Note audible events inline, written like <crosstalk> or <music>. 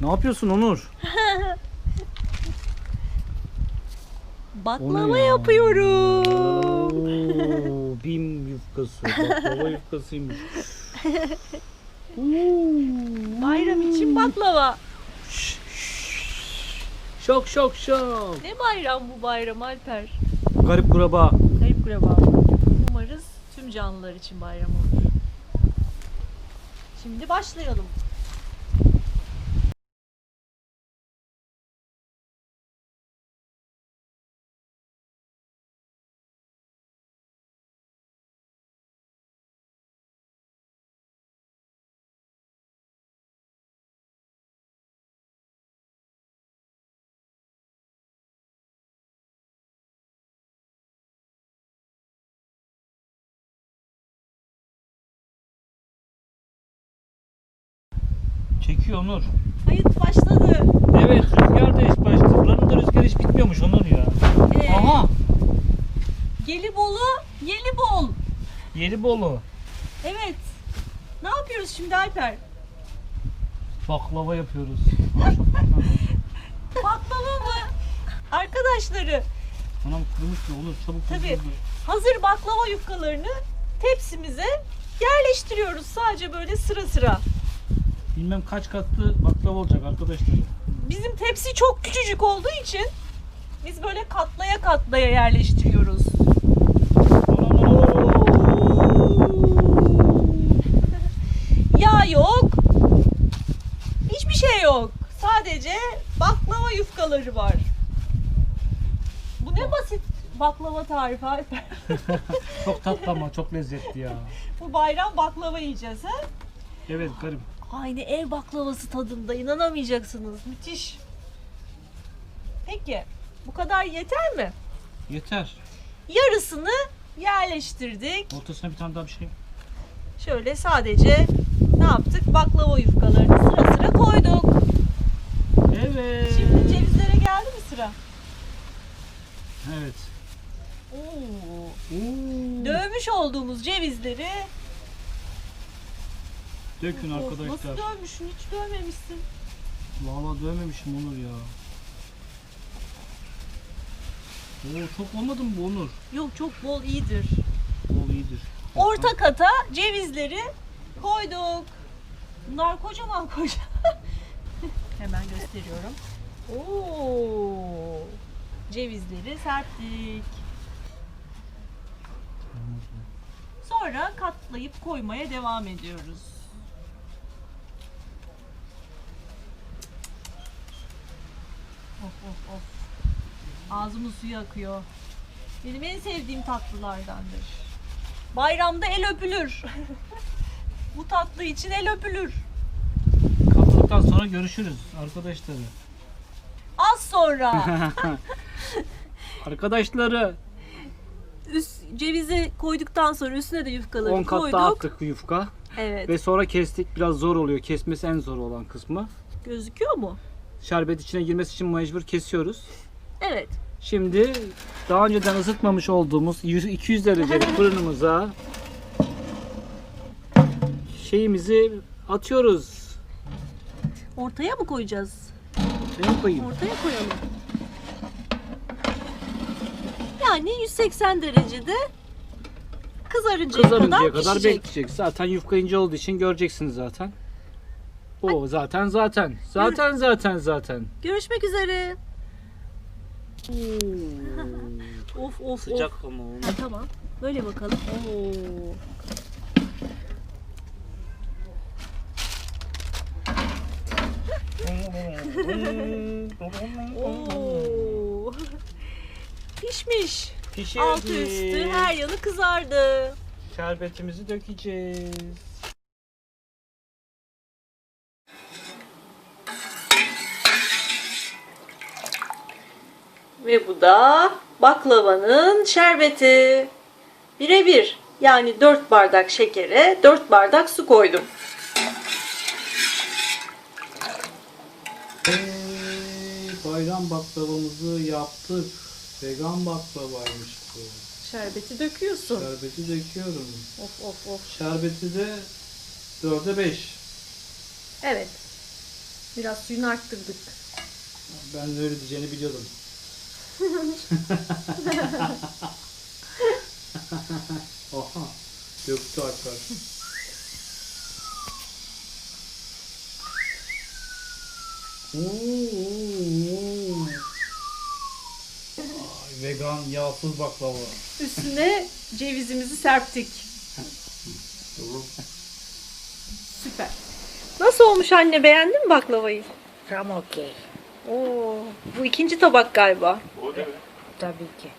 Ne yapıyorsun Onur? Baklava yapıyorum. Oo, bim yufkası. Baklava <laughs> yufkasıymış. Bayram için baklava. Şok şok şok. Ne bayram bu bayram Alper? Garip kuraba. Garip kuraba. Umarız tüm canlılar için bayram olur. Şimdi başlayalım. Çekiyor Onur. Kayıt başladı. Evet rüzgar da hiç başladı. Buranın da rüzgarı hiç bitmiyormuş Onur ya. Ee, Aha. Gelibolu, Yelibol. Gelibolu. Evet. Ne yapıyoruz şimdi Alper? Baklava yapıyoruz. <laughs> Baklava mı? Arkadaşları Anam kurumuş mu Onur çabuk. Tabii. hazır baklava yufkalarını tepsimize yerleştiriyoruz sadece böyle sıra sıra. Bilmem kaç katlı baklava olacak arkadaşlar. Bizim tepsi çok küçücük olduğu için biz böyle katlaya katlaya yerleştiriyoruz. Yağ yok. Hiçbir şey yok. Sadece baklava yufkaları var. Bu ne basit baklava tarifi Alper. <laughs> Çok tatlı ama çok lezzetli ya. Bu bayram baklava yiyeceğiz ha? Evet garip. Aynı ev baklavası tadında inanamayacaksınız. Müthiş. Peki bu kadar yeter mi? Yeter. Yarısını yerleştirdik. Ortasına bir tane daha bir şey. Şöyle sadece ne yaptık? Baklava yufkalarını sıra sıra koyduk. Evet. Şimdi cevizlere geldi mi sıra? Evet. Oo. Oo. Dövmüş olduğumuz cevizleri Dökün Of, arkadaşlar. Nasıl dövmüşsün? Hiç dövmemişsin. Vallahi dövmemişim Onur ya. Oo çok olmadı mı bu Onur? Yok çok bol iyidir. Bol iyidir. Orta kata cevizleri koyduk. Bunlar kocaman kocaman. <laughs> Hemen gösteriyorum. Oo. Cevizleri serptik. Sonra katlayıp koymaya devam ediyoruz. Of. Ağzımın suyu akıyor. Benim en sevdiğim tatlılardandır. Bayramda el öpülür. <laughs> Bu tatlı için el öpülür. Katladıktan sonra görüşürüz arkadaşlar. Az sonra <laughs> Arkadaşları üst cevizi koyduktan sonra üstüne de yufkaları 10 kat koyduk. daha attık yufka. Evet. Ve sonra kestik. Biraz zor oluyor. Kesmesi en zor olan kısmı. Gözüküyor mu? Şerbet içine girmesi için mecbur kesiyoruz. Evet. Şimdi daha önceden ısıtmamış olduğumuz 100 200 derecelik <laughs> fırınımıza şeyimizi atıyoruz. Ortaya mı koyacağız? Ben koyayım. Ortaya koyalım. Yani 180 derecede kızarıncaya, Kızarıncaya kadar, kadar pişecek. bekleyecek. Zaten yufka ince olduğu için göreceksiniz zaten. O zaten zaten. Zaten zaten zaten. Görüşmek üzere. <laughs> Of of Sıcak of. ama onu. Ha, tamam. Böyle bakalım. Oo. Oo. <laughs> Pişmiş. Pişirdik. Altı üstü her yanı kızardı. Şerbetimizi dökeceğiz. Ve bu da baklavanın şerbeti. Birebir. Yani 4 bardak şekere 4 bardak su koydum. bayram baklavamızı yaptık. Vegan baklavaymış bu. Şerbeti döküyorsun. Şerbeti döküyorum. Of of of. Şerbeti de 4'e 5. Evet. Biraz suyunu arttırdık. Ben de öyle diyeceğini biliyordum. Oha. Döktü. Oo. Ay, vegan yağsız baklava. Üstüne cevizimizi serptik. Doğru. Süper. Nasıl olmuş anne beğendin mi baklavayı? Tam okey. Oo, bu ikinci tabak galiba. Tabii ki.